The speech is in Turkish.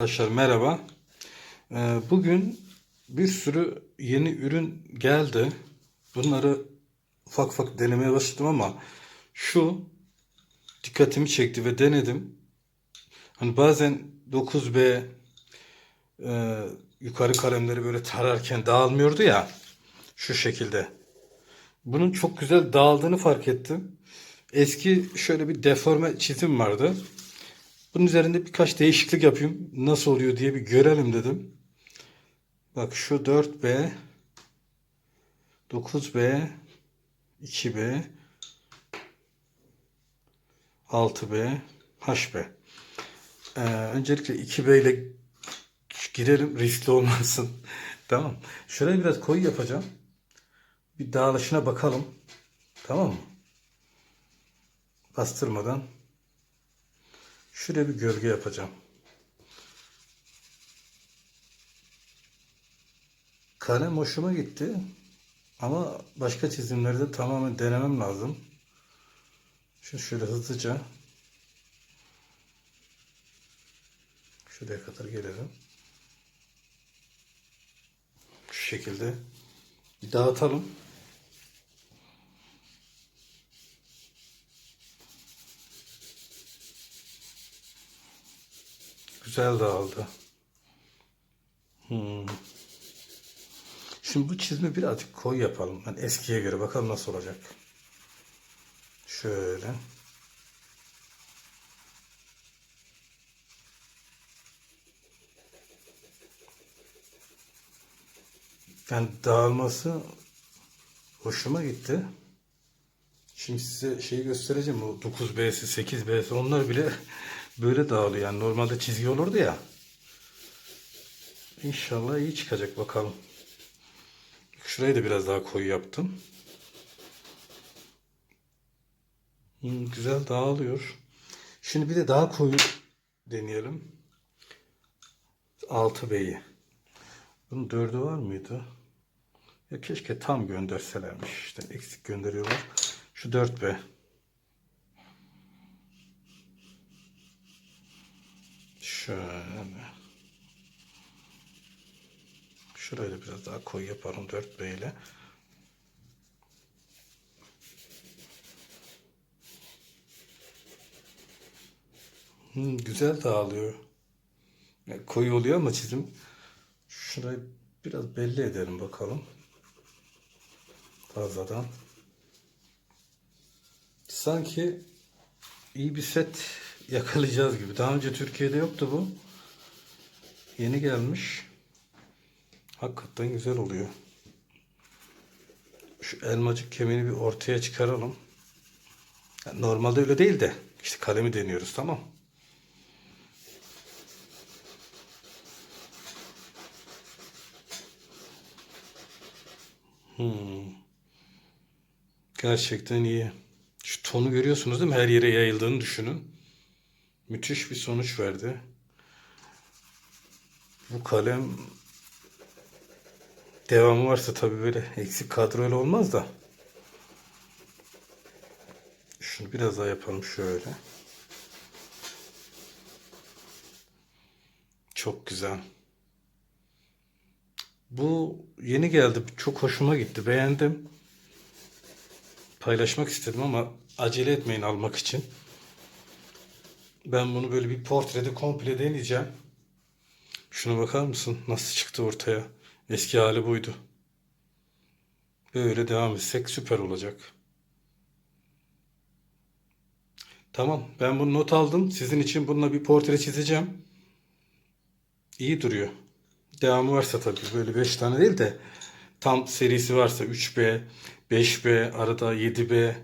Arkadaşlar merhaba. Ee, Bugün bir sürü yeni ürün geldi. Bunları ufak ufak denemeye başladım ama şu dikkatimi çekti ve denedim. Hani bazen 9B e, yukarı kalemleri böyle tararken dağılmıyordu ya şu şekilde. Bunun çok güzel dağıldığını fark ettim. Eski şöyle bir deforme çizim vardı. Bunun üzerinde birkaç değişiklik yapayım. Nasıl oluyor diye bir görelim dedim. Bak şu 4B 9B 2B 6B HB ee, Öncelikle 2B ile girelim riskli olmasın. tamam. Şuraya biraz koyu yapacağım. Bir dağılışına bakalım. Tamam mı? Bastırmadan. Şuraya bir gölge yapacağım. Kalem hoşuma gitti. Ama başka çizimleri de tamamen denemem lazım. Şimdi şöyle hızlıca şuraya kadar gelelim. Şu şekilde dağıtalım. Güzel dağıldı. Hmm. Şimdi bu çizimi birazcık koyu yapalım. Yani eskiye göre bakalım nasıl olacak. Şöyle. Yani dağılması hoşuma gitti. Şimdi size şeyi göstereceğim. O 9B'si, 8B'si onlar bile böyle dağılıyor. Yani normalde çizgi olurdu ya. İnşallah iyi çıkacak bakalım. Şurayı da biraz daha koyu yaptım. Hmm, güzel dağılıyor. Şimdi bir de daha koyu deneyelim. 6B'yi. Bunun dördü var mıydı? Ya keşke tam gönderselermiş. İşte eksik gönderiyorlar. Şu 4B. Şöyle. Şurayı da biraz daha koyu yapalım 4B ile. Hmm, güzel dağılıyor. Ya, koyu oluyor ama çizim. Şurayı biraz belli edelim bakalım. Fazladan. Sanki iyi bir set yakalayacağız gibi. Daha önce Türkiye'de yoktu bu. Yeni gelmiş. Hakikaten güzel oluyor. Şu elmacık kemiğini bir ortaya çıkaralım. Yani normalde öyle değil de işte kalemi deniyoruz tamam. Hmm. Gerçekten iyi. Şu tonu görüyorsunuz değil mi? Her yere yayıldığını düşünün. Müthiş bir sonuç verdi. Bu kalem devamı varsa tabii böyle eksik kadroyla olmaz da. Şunu biraz daha yapalım şöyle. Çok güzel. Bu yeni geldi. Çok hoşuma gitti. Beğendim. Paylaşmak istedim ama acele etmeyin almak için. Ben bunu böyle bir portrede komple deneyeceğim. Şuna bakar mısın? Nasıl çıktı ortaya? Eski hali buydu. Böyle devam etsek süper olacak. Tamam, ben bunu not aldım. Sizin için bununla bir portre çizeceğim. İyi duruyor. Devamı varsa tabii böyle 5 tane değil de tam serisi varsa 3B, 5B, arada 7B